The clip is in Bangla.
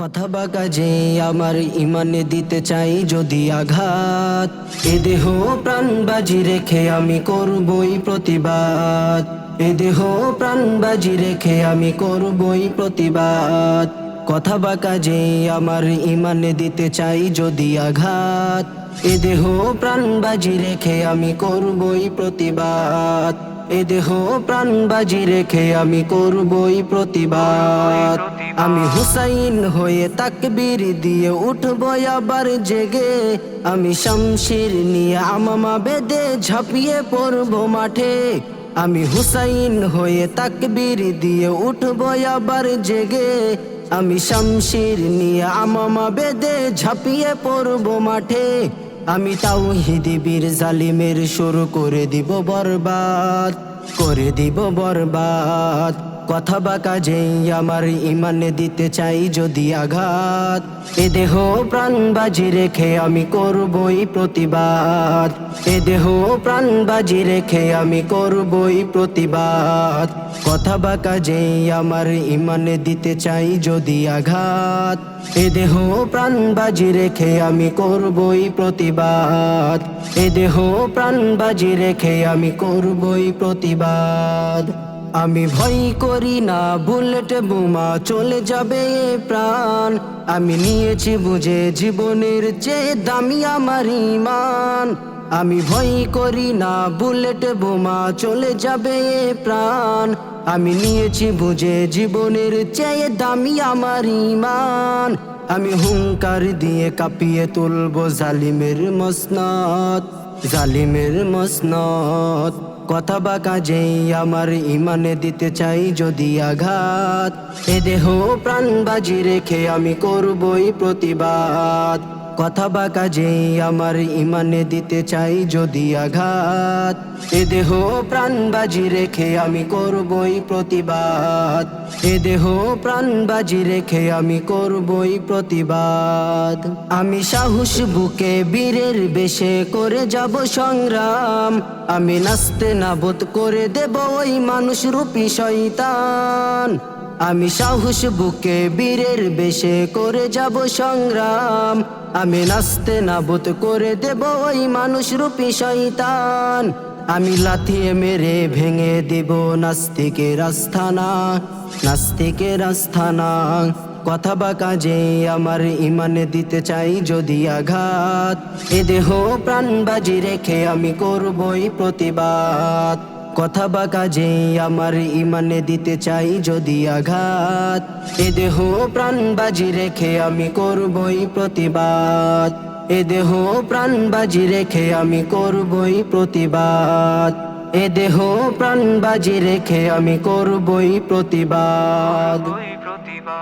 কথা বা কাজে আমার ইমানে দিতে চাই যদি আঘাত। এ দেহ প্রাণ বাজি রেখে আমি করবই প্রতিবাদ। এ দেহ প্রাণ বাজি রেখে আমি করবই প্রতিবাদ। কথা বা কাজে আমার ইমানে দিতে চাই যদি আঘাত। এ দেহ প্রাণ বাজি রেখে আমি করবই প্রতিবাদ। এ দেহ প্রাণ বাজি রেখে আমি করবই প্রতিবাদ। আমি হুসাইন হয়ে তাকবীর দিয়ে উঠব আবার জেগে। আমি শামশির নিয়ে আমামা বেদে ঝাঁপিয়ে পড়ব মাঠে। আমি হুসাইন হয়ে তাকবীর দিয়ে উঠব আবার জেগে। আমি শামশির নিয়ে আমামা বেদে ঝাঁপিয়ে পড়ব মাঠে। আমি তাও হিদিবির জালিমের শুরু করে দিব বরবাদ। করে দিব বরবাদ। কথা বা কাজেই আমার ইমানে দিতে চাই যদি আঘাত। এ দেহ প্রাণ বাজি রেখে আমি করবই প্রতিবাদ। এ দেহ প্রাণ বাজি রেখে আমি করবই প্রতিবাদ। কথা বা কাজেই আমার ইমানে দিতে চাই যদি আঘাত। এ দেহ প্রাণ বাজি রেখে আমি করবই প্রতিবাদ। এ দেহ প্রাণ বাজি রেখে আমি করবই প্রতিবাদ। আমি ভয় করি না, বুলেট বোমা চলে যাবে প্রাণ। আমি নিয়েছি বুঝে জীবনের চেয়ে দামি আমার ইমান। আমি ভয় করি না, বুলেট বোমা চলে যাবে প্রাণ। আমি নিয়েছি বুঝে জীবনের চেয়ে দামি আমার ইমান। আমি হুঙ্কার দিয়ে কাঁপিয়ে তুলবো জালিমের মসনত জালিমের মসনত কথা বা কাজে আমার ইমানে দিতে চাই যদি আঘাত। এ দেহ প্রাণ বাজি রেখে আমি করবই প্রতিবাদ। কথা বা কাজেই আমার ইমানে দিতে চাই যদি আঘাত। এ দেহ প্রাণ বাজি রেখে আমি করবই প্রতিবাদ। এ দেহ প্রাণ বাজি রেখে আমি করবই প্রতিবাদ। আমি সাহস বুকে বীরের বেশে করে যাব সংগ্রাম। আমি নাচতে নাবত করে দেব ওই মানুষ রূপী শয়তান। আমি সাহস বুকে বীরের বেশে করে যাব সংগ্রাম। আমি নাচতে নাবত করে দেব ওই মানুষ রূপী শয়তান। আমি লাথিয়ে মেরে ভেঙে দেব নাস্তিকের আস্থানা নাস্তিকের আস্থানা। কথা বা কাজে আমার ইমানে দিতে চাই যদি আঘাত। এ দেহ প্রাণ বাজি রেখে আমি করবই প্রতিবাদ। কথা বা কাজে আমার ইমানে দিতে চাই যদি আঘাত। এ দেহ প্রাণ বাজি রেখে আমি করবই প্রতিবাদ। এ দেহ প্রাণ বাজি রেখে আমি করবই প্রতিবাদ। এ দেহ প্রাণ বাজি রেখে আমি করবই প্রতিবাদ। প্রতিভা